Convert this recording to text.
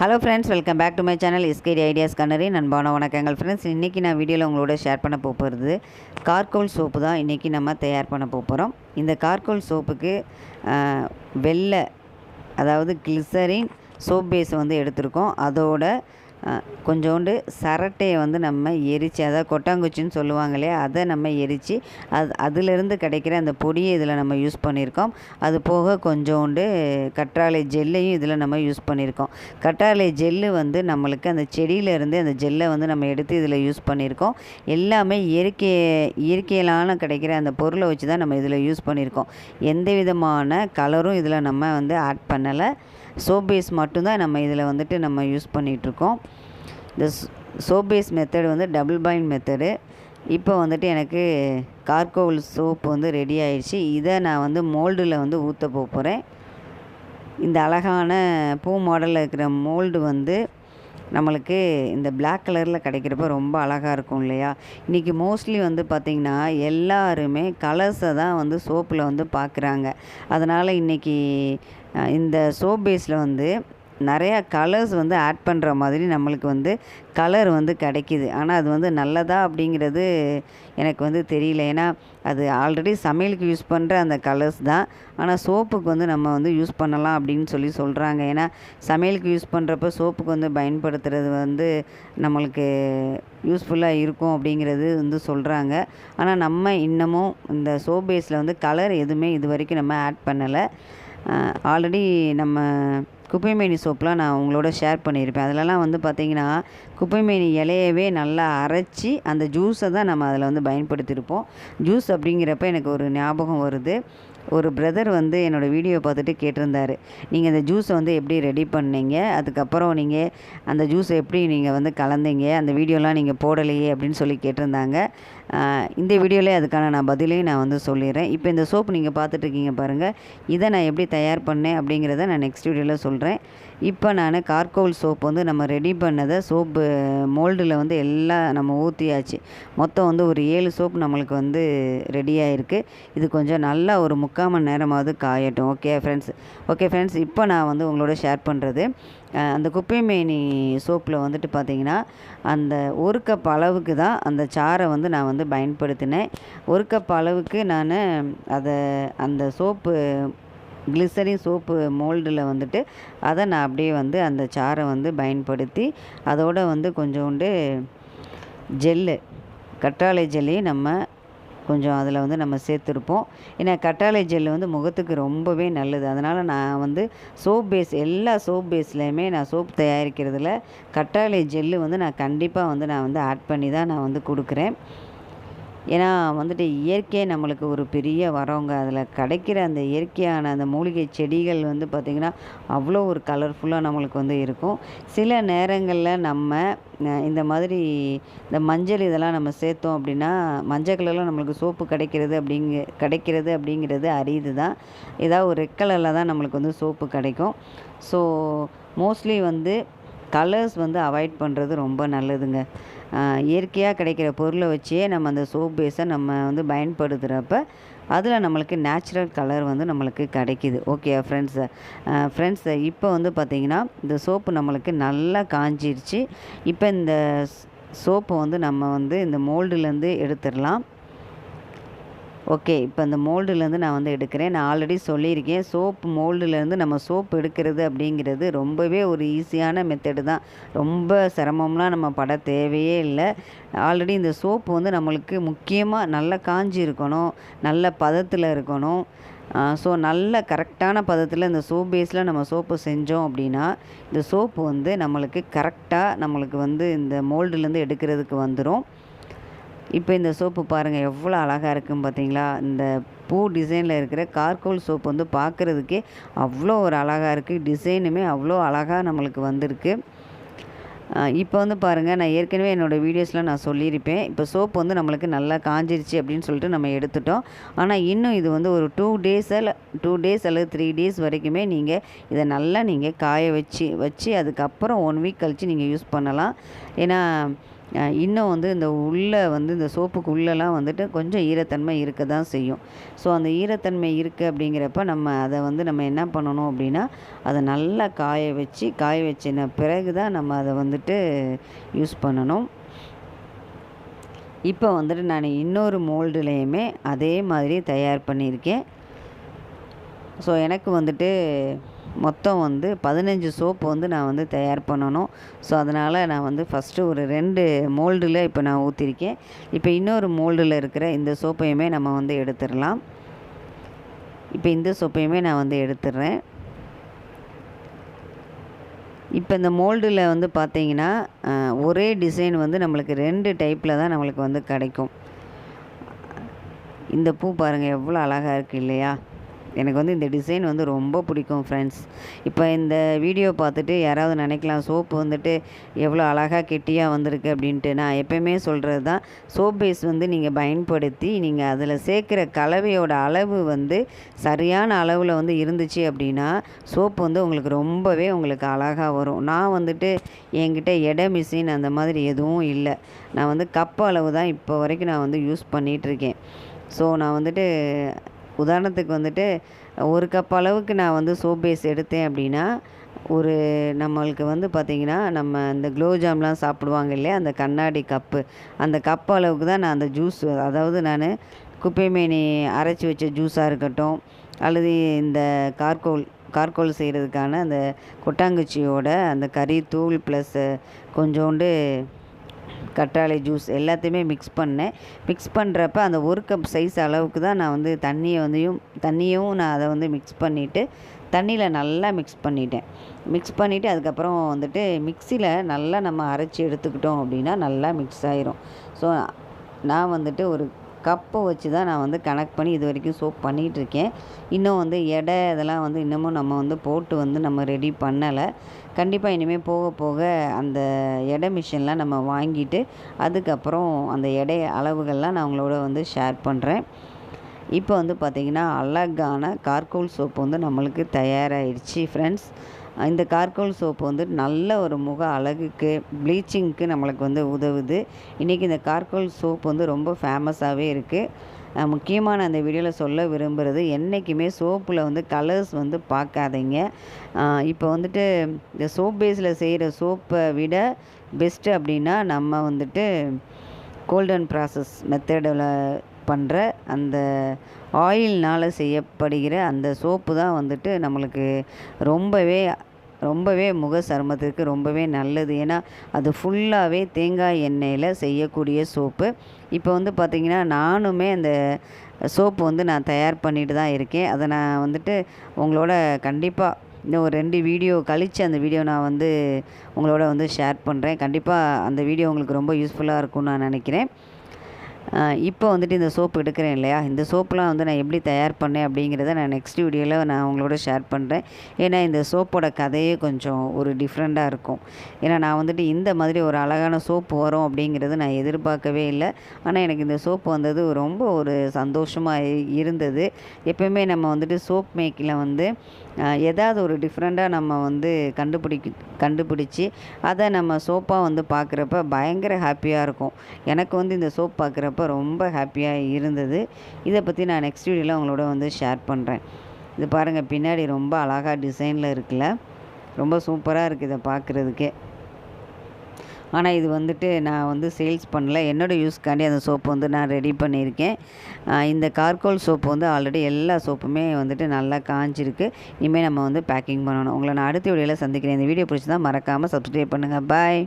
Hello friends welcome back to my channel SKD ideas கண்ணறி நண்பான வணக்கங்கள் friends இன்றைக்கி நான் வீடியோவில் உங்களோட ஷேர் பண்ண போகிறது கார்கோல் சோப்பு தான் இன்றைக்கி நம்ம தயார் பண்ண போகிறோம் இந்த கார்கோல் சோப்புக்கு வெள்ளை அதாவது கிளிசரின் சோப் பேஸ் வந்து எடுத்திருக்கோம். அதோட கொஞ்சோண்டு சரட்டையை வந்து நம்ம எரித்து அதாவது கொட்டாங்குச்சின்னு சொல்லுவாங்க இல்லையா அதை நம்ம எரித்து அது அதிலிருந்து கிடைக்கிற அந்த பொடியை இதில் நம்ம யூஸ் பண்ணியிருக்கோம். அது போக கொஞ்சோண்டு கற்றாழை ஜெல்லையும் இதில் நம்ம யூஸ் பண்ணியிருக்கோம். கற்றாழை ஜெல்லு வந்து நம்மளுக்கு அந்த செடியிலேருந்து அந்த ஜெல்லை வந்து நம்ம எடுத்து இதில் யூஸ் பண்ணியிருக்கோம். எல்லாமே இயற்கை இயற்கையிலான கிடைக்கிற அந்த பொருளை வச்சு தான் நம்ம இதில் யூஸ் பண்ணியிருக்கோம். எந்த விதமான கலரும் இதில் நம்ம வந்து ஆட் பண்ணலை. சோப் பேஸ் மட்டும்தான் நம்ம இதில் வந்துட்டு நம்ம யூஸ் பண்ணிகிட்ருக்கோம் இந்த சோப் பேஸ் மெத்தடு வந்து டபுள் பாயிண்ட் மெத்தடு இப்போ வந்துட்டு எனக்கு கார்கோல் சோப் வந்து ரெடி ஆயிடுச்சு. இதை நான் வந்து மோல்டில் வந்து ஊற்ற போகிறேன் இந்த அழகான பூ மாடலில் இருக்கிற மோல்டு வந்து நம்மளுக்கு இந்த பிளாக் கலரில் கிடைக்கிறப்ப ரொம்ப அழகாக இருக்கும் இல்லையா? இன்றைக்கி மோஸ்ட்லி வந்து பார்த்திங்கன்னா எல்லாருமே கலர்ஸை தான் வந்து சோப்பில் வந்து பார்க்குறாங்க அதனால் இன்றைக்கி இந்த சோப் பேஸில் வந்து நிறையா கலர்ஸ் வந்து ஆட் பண்ணுற மாதிரி நம்மளுக்கு வந்து கலர் வந்து கிடைக்கிது. ஆனால் அது வந்து நல்லதா அப்படிங்கிறது எனக்கு வந்து தெரியல. ஏன்னா அது ஆல்ரெடி சமையலுக்கு யூஸ் பண்ணுற அந்த கலர்ஸ் தான். ஆனால் சோப்புக்கு வந்து நம்ம வந்து யூஸ் பண்ணலாம் அப்படின்னு சொல்லி சொல்கிறாங்க ஏன்னா சமையலுக்கு யூஸ் பண்ணுறப்ப சோப்புக்கு வந்து பயன்படுத்துறது வந்து நம்மளுக்கு யூஸ்ஃபுல்லாக இருக்கும் அப்படிங்கிறது வந்து சொல்கிறாங்க ஆனால் நம்ம இன்னமும் இந்த சோப் பேஸில் வந்து கலர் எதுவுமே இது வரைக்கும் நம்ம ஆட் பண்ணலை. ஆல்ரெடி நம்ம குப்பைமேனி சோப்லாம் நான் உங்களோட ஷேர் பண்ணியிருப்பேன். அதிலலாம் வந்து பார்த்திங்கன்னா குப்பைமேனி இலையவே நல்லா அரைச்சி அந்த ஜூஸை தான் நம்ம அதில் வந்து பயன்படுத்தியிருப்போம். ஜூஸ் அப்படிங்கிறப்ப எனக்கு ஒரு ஞாபகம் வருது. ஒரு பிரதர் வந்து என்னோடய வீடியோ பார்த்துட்டு கேட்டிருந்தாரு. நீங்கள் இந்த ஜூஸை வந்து எப்படி ரெடி பண்ணீங்க? அதுக்கப்புறம் நீங்கள் அந்த ஜூஸை எப்படி நீங்கள் வந்து கலந்தீங்க? அந்த வீடியோலாம் நீங்கள் போடலையே அப்படின்னு சொல்லி கேட்டிருந்தாங்க. இந்த வீடியோவிலே அதுக்கான நான் பதிலையும் நான் வந்து சொல்லிடுறேன். இப்போ இந்த சோப்பு நீங்கள் பார்த்துட்ருக்கீங்க பாருங்கள் இதை நான் எப்படி தயார் பண்ணேன் அப்படிங்கிறத நான் நெக்ஸ்ட் வீடியோவில் சொல்கிறேன் இப்போ நான் கார்கோல் சோப் வந்து நம்ம ரெடி பண்ணதை சோப்பு மோல்டில் வந்து எல்லாம் நம்ம ஊற்றியாச்சு. மொத்தம் வந்து ஒரு ஏழு சோப் நம்மளுக்கு வந்து ரெடி ஆகிருக்கு இது கொஞ்சம் நல்லா ஒரு முக்கால் மணி நேரமாவது காயட்டும். ஓகே ஃப்ரெண்ட்ஸ் ஓகே ஃப்ரெண்ட்ஸ் இப்போ நான் வந்து உங்களோட ஷேர் பண்ணுறது அந்த குப்பைமேனி சோப்பில் வந்துட்டு பார்த்தீங்கன்னா அந்த ஒரு கப் அளவுக்கு தான் அந்த சாரை வந்து நான் வந்து பயன்படுத்தினேன். ஒரு கப் அளவுக்கு நான் அதை அந்த சோப்பு கிளிசரின் சோப்பு மோல்டில் வந்துட்டு அதை நான் அப்படியே வந்து அந்த சாரை வந்து பயன்படுத்தி அதோட வந்து கொஞ்சோண்டு ஜெல்லு கற்றாழை ஜெல்லையும் நம்ம கொஞ்சம் அதில் வந்து நம்ம சேர்த்துருப்போம். ஏன்னா கற்றாழை ஜெல் வந்து முகத்துக்கு ரொம்பவே நல்லது. அதனால் நான் வந்து சோப் பேஸ் எல்லா சோப் பேஸ்லேயுமே நான் சோப் தயாரிக்கிறதுல கற்றாழை ஜெல்லு வந்து நான் கண்டிப்பாக வந்து நான் வந்து ஆட் பண்ணி தான் நான் வந்து கொடுக்குறேன். ஏன்னா வந்துட்டு இயற்கை நம்மளுக்கு ஒரு பெரிய வரவங்க அதில் கிடைக்கிற அந்த இயற்கையான அந்த மூலிகை செடிகள் வந்து பார்த்திங்கன்னா அவ்வளோ ஒரு கலர்ஃபுல்லாக நம்மளுக்கு வந்து இருக்கும். சில நேரங்களில் நம்ம இந்த மாதிரி இந்த மஞ்சள் இதெல்லாம் நம்ம சேர்த்தோம் அப்படின்னா மஞ்சள் கலரில் நம்மளுக்கு சோப்பு கிடைக்கிறது அப்படிங்க கிடைக்கிறது அப்படிங்கிறது அரியுது தான் ஏதாவது ஒரு ரெட் கலரில் தான் நம்மளுக்கு வந்து சோப்பு கிடைக்கும். ஸோ மோஸ்ட்லி வந்து கலர்ஸ் வந்து அவாய்ட் பண்ணுறது ரொம்ப நல்லதுங்க. இயற்கையாக கிடைக்கிற பொருளை வச்சே நம்ம அந்த சோப் பேஸை நம்ம வந்து பயன்படுத்துகிறப்ப அதில் நம்மளுக்கு நேச்சுரல் கலர் வந்து நம்மளுக்கு கிடைக்கிது. ஓகே ஃப்ரெண்ட்ஸ் ஃப்ரெண்ட்ஸ் இப்போ வந்து பார்த்திங்கன்னா இந்த சோப்பு நம்மளுக்கு நல்லா காஞ்சிருச்சு. இப்போ இந்த சோப்பை வந்து நம்ம வந்து இந்த மோல்டுலேருந்து எடுத்துடலாம். ஓகே இப்போ இந்த மோல்டுலேருந்து நான் வந்து எடுக்கிறேன். நான் ஆல்ரெடி சொல்லியிருக்கேன். சோப்பு மோல்டுலேருந்து நம்ம சோப் எடுக்கிறது அப்படிங்கிறது ரொம்பவே ஒரு ஈஸியான மெத்தடு தான். ரொம்ப சிரமம்லாம் நம்ம பட தேவையே இல்லை. ஆல்ரெடி இந்த சோப்பு வந்து நம்மளுக்கு முக்கியமாக நல்லா காஞ்சி இருக்கணும் நல்ல பதத்தில் இருக்கணும். ஸோ நல்ல கரெக்டான பதத்தில் இந்த சோப் பேஸில் நம்ம சோப்பு செஞ்சோம் அப்படின்னா இந்த சோப்பு வந்து நம்மளுக்கு கரெக்டாக நம்மளுக்கு வந்து இந்த மோல்டுலேருந்து எடுக்கிறதுக்கு வந்துடும் இப்போ இந்த சோப்பு பாருங்கள் எவ்வளோ அழகாக இருக்குன்னு பார்த்தீங்களா? இந்த பூ டிசைனில் இருக்கிற கார்கோல் சோப்பு வந்து பார்க்குறதுக்கே அவ்வளோ ஒரு அழகாக இருக்குது டிசைனுமே அவ்வளோ அழகாக நம்மளுக்கு வந்திருக்கு. இப்போ வந்து பாருங்கள் நான் ஏற்கனவே என்னோடய வீடியோஸில் நான் சொல்லியிருப்பேன். இப்போ சோப்பு வந்து நம்மளுக்கு நல்லா காஞ்சிருச்சு அப்படின்னு சொல்லிட்டு நம்ம எடுத்துட்டோம். ஆனால் இன்னும் இது வந்து ஒரு டூ டேஸில் டூ டேஸ் அல்லது த்ரீ டேஸ் வரைக்குமே நீங்கள் இதை நல்லா நீங்கள் காய வச்சு வச்சு அதுக்கப்புறம் ஒன் வீக் கழித்து நீங்கள் யூஸ் பண்ணலாம். ஏன்னா இன்னும் வந்து இந்த உள்ளே வந்து இந்த சோப்புக்கு உள்ளெல்லாம் வந்துட்டு கொஞ்சம் ஈரத்தன்மை இருக்க தான் செய்யும். ஸோ அந்த ஈரத்தன்மை இருக்குது அப்படிங்கிறப்ப நம்ம அதை வந்து நம்ம என்ன பண்ணணும் அப்படின்னா அதை நல்லா காய வச்சு காய வச்சின பிறகு தான் நம்ம அதை வந்துட்டு யூஸ் பண்ணணும். இப்போ வந்துட்டு நான் இன்னொரு மோல்டுலேயுமே அதே மாதிரி தயார் பண்ணியிருக்கேன். ஸோ எனக்கு வந்துட்டு மொத்தம் வந்து பதினஞ்சு சோப்பு வந்து நான் வந்து தயார் பண்ணணும். ஸோ அதனால் நான் வந்து ஃபஸ்ட்டு ஒரு ரெண்டு மோல்டில் இப்போ நான் ஊற்றிருக்கேன் இப்போ இன்னொரு மோல்டில் இருக்கிற இந்த சோப்பையுமே நம்ம வந்து எடுத்துடலாம். இப்போ இந்த சோப்பையுமே நான் வந்து எடுத்துடுறேன். இப்போ இந்த மோல்டில் வந்து பார்த்தீங்கன்னா ஒரே டிசைன் வந்து நம்மளுக்கு ரெண்டு டைப்பில் தான் நம்மளுக்கு வந்து கிடைக்கும். இந்த பூ பாருங்கள் எவ்வளோ அழகாக இருக்குது இல்லையா? எனக்கு வந்து இந்த டிசைன் வந்து ரொம்ப பிடிக்கும் ஃப்ரெண்ட்ஸ் இப்போ இந்த வீடியோ பார்த்துட்டு யாராவது நினைக்கலாம் சோப்பு வந்துட்டு எவ்வளோ அழகாக கெட்டியாக வந்திருக்கு அப்படின்ட்டு. நான் எப்போயுமே சொல்கிறது தான் சோப் பேஸ் வந்து நீங்கள் பயன்படுத்தி நீங்கள் அதில் சேர்க்குற கலவையோட அளவு வந்து சரியான அளவில் வந்து இருந்துச்சு அப்படின்னா சோப்பு வந்து உங்களுக்கு ரொம்பவே உங்களுக்கு அழகாக வரும். நான் வந்துட்டு என்கிட்ட எடை மிஷின் அந்த மாதிரி எதுவும் இல்லை. நான் வந்து கப் அளவு தான் இப்போ வரைக்கும் நான் வந்து யூஸ் பண்ணிகிட்ருக்கேன் ஸோ நான் வந்துட்டு உதாரணத்துக்கு வந்துட்டு ஒரு கப் அளவுக்கு நான் வந்து சோப் பேஸ் எடுத்தேன் அப்படின்னா ஒரு நம்மளுக்கு வந்து பார்த்திங்கன்னா நம்ம இந்த குலோப்ஜாம்லாம் சாப்பிடுவாங்க இல்லையா? அந்த கண்ணாடி கப்பு. அந்த கப் அளவுக்கு தான் நான் அந்த ஜூஸ் அதாவது நான் குப்பைமேனி அரைச்சி வச்ச ஜூஸாக இருக்கட்டும் அல்லது இந்த கார்கோல் கார்கோல் செய்கிறதுக்கான அந்த கொட்டாங்குச்சியோட அந்த கறி தூள் ப்ளஸ்ஸு கொஞ்சோண்டு கற்றாழை ஜூஸ் எல்லாத்தையுமே மிக்ஸ் பண்ணேன். மிக்ஸ் பண்ணுறப்ப அந்த ஒரு கப் சைஸ் அளவுக்கு தான் நான் வந்து தண்ணியை வந்துயும் தண்ணியும் நான் அதை வந்து மிக்ஸ் பண்ணிவிட்டு தண்ணியில் நல்லா மிக்ஸ் பண்ணிட்டேன். மிக்ஸ் பண்ணிவிட்டு அதுக்கப்புறம் வந்துட்டு மிக்சியில் நல்லா நம்ம அரைச்சி எடுத்துக்கிட்டோம் அப்படின்னா நல்லா மிக்ஸ் ஆயிரும். ஸோ நான் வந்துட்டு ஒரு கப்பை வச்சு தான் நான் வந்து கனெக்ட் பண்ணி இது வரைக்கும் சோப் பண்ணிகிட்ருக்கேன் இன்னும் வந்து எடை இதெல்லாம் வந்து இன்னமும் நம்ம வந்து போட்டு வந்து நம்ம ரெடி பண்ணலை. கண்டிப்பாக இனிமேல் போக போக அந்த எடை மிஷின்லாம் நம்ம வாங்கிட்டு அதுக்கப்புறம் அந்த எடை அளவுகள்லாம் நான் உங்களோட வந்து ஷேர் பண்ணுறேன் இப்போ வந்து பார்த்திங்கன்னா அழகான கார்கோல் சோப்பு வந்து நம்மளுக்கு தயாராகிடுச்சு ஃப்ரெண்ட்ஸ் இந்த கார்கோல் சோப்பு வந்து நல்ல ஒரு முக அழகுக்கு ப்ளீச்சிங்க்கு நம்மளுக்கு வந்து உதவுது. இன்றைக்கி இந்த கார்கோல் சோப்பு வந்து ரொம்ப ஃபேமஸாகவே இருக்குது முக்கியமான அந்த வீடியோவில் சொல்ல விரும்புகிறது என்றைக்குமே சோப்பில் வந்து கலர்ஸ் வந்து பார்க்காதீங்க இப்போ வந்துட்டு இந்த சோப் பேஸில் செய்கிற சோப்பை விட பெஸ்ட்டு அப்படின்னா நம்ம வந்துட்டு கோல்டன் ப்ராசஸ் மெத்தடில் பண்ணுற அந்த ஆயில்னால் செய்யப்படுகிற அந்த சோப்பு தான் வந்துட்டு நம்மளுக்கு ரொம்பவே ரொம்பவே முக சருமத்திற்கு ரொம்பவே நல்லது. ஏன்னா அது ஃபுல்லாகவே தேங்காய் எண்ணெயில் செய்யக்கூடிய சோப்பு. இப்போ வந்து பார்த்திங்கன்னா நானுமே அந்த சோப்பு வந்து நான் தயார் பண்ணிட்டு தான் இருக்கேன். அதை நான் வந்துட்டு உங்களோட கண்டிப்பாக இன்னும் ஒரு ரெண்டு வீடியோ கழித்து அந்த வீடியோ நான் வந்து உங்களோட வந்து ஷேர் பண்ணுறேன் கண்டிப்பாக அந்த வீடியோ உங்களுக்கு ரொம்ப யூஸ்ஃபுல்லாக இருக்கும்னு நான் நினைக்கிறேன். இப்போ வந்துட்டு இந்த சோப்பு எடுக்கிறேன் இல்லையா? இந்த சோப்புலாம் வந்து நான் எப்படி தயார் பண்ணேன் அப்படிங்கிறத நான் நெக்ஸ்ட் வீடியோவில் நான் உங்களோட ஷேர் பண்ணுறேன் ஏன்னா இந்த சோப்போட கதையே கொஞ்சம் ஒரு டிஃப்ரெண்ட்டாக இருக்கும். ஏன்னா நான் வந்துட்டு இந்த மாதிரி ஒரு அழகான சோப்பு வரும் அப்படிங்கிறது நான் எதிர்பார்க்கவே இல்லை. ஆனால் எனக்கு இந்த சோப்பு வந்தது ரொம்ப ஒரு சந்தோஷமாக இருந்தது. எப்போயுமே நம்ம வந்துட்டு சோப் மேக்கில் வந்து ஏதாவது ஒரு டிஃப்ரெண்ட்டாக நம்ம வந்து கண்டுபிடிக்க கண்டுபிடிச்சி அதை நம்ம சோப்பாக வந்து பார்க்குறப்ப பயங்கர ஹாப்பியாக இருக்கும். எனக்கு வந்து இந்த சோப் பார்க்குறப்ப ரொம்ப ஹாப்பியாக இருந்தது. இதை பற்றி நான் நெக்ஸ்ட் வீடியோவில் உங்களோட வந்து ஷேர் பண்ணுறேன் இது பாருங்கள் பின்னாடி ரொம்ப அழகாக டிசைனில் இருக்குல்ல? ரொம்ப சூப்பராக இருக்குது இதை பார்க்குறதுக்கே. ஆனால் இது வந்துட்டு நான் வந்து சேல்ஸ் பண்ணல. என்னோடய யூஸ்க்காண்டி அந்த சோப்பு வந்து நான் ரெடி பண்ணியிருக்கேன். இந்த கார்கோல் சோப்பு வந்து ஆல்ரெடி எல்லா சோப்புமே வந்துட்டு நல்லா காஞ்சிருக்கு. இனிமேல் நம்ம வந்து பேக்கிங் பண்ணணும். உங்களை நான் அடுத்த வீடியோவில் சந்திக்கிறேன். இந்த வீடியோ பிடிச்சி தான் மறக்காமல் சப்ஸ்கிரைப் பண்ணுங்கள் பாய்